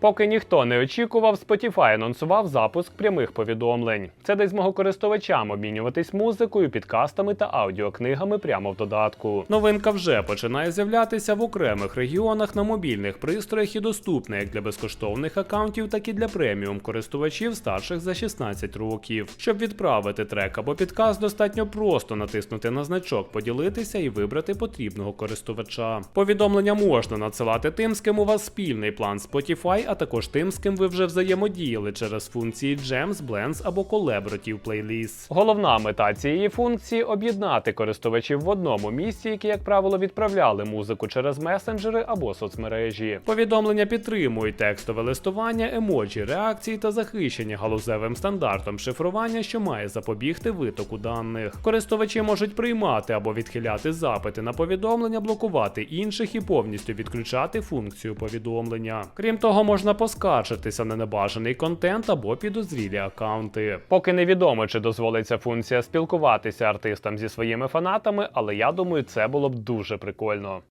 Поки ніхто не очікував, Spotify анонсував запуск прямих повідомлень. Це дасть змогу користувачам обмінюватись музикою, підкастами та аудіокнигами прямо в додатку. Новинка вже починає з'являтися в окремих регіонах на мобільних пристроях і доступна як для безкоштовних аккаунтів, так і для преміум користувачів старших за 16 років. Щоб відправити трек або підкаст, достатньо просто натиснути на значок, поділитися і вибрати потрібного користувача. Повідомлення можна надсилати тим, з ким у вас спільний план Spotify, а також тим, з ким ви вже взаємодіяли через функції Gems, Blends або Collaborative Playlist. Головна мета цієї функції об'єднати користувачів в одному місці, які, як правило, відправляли музику через месенджери або соцмережі. Повідомлення підтримують текстове листування, емоджі, реакції та захищені галузевим стандартом шифрування, що має запобігти витоку даних. Користувачі можуть приймати або відхиляти запити на повідомлення, блокувати інших і повністю відключати функцію повідомлення. Крім того, можна поскаржитися на небажаний контент або підозрілі аккаунти. Поки невідомо, чи дозволиться функція спілкуватися артистам зі своїми фанатами, але я думаю, це було б дуже прикольно.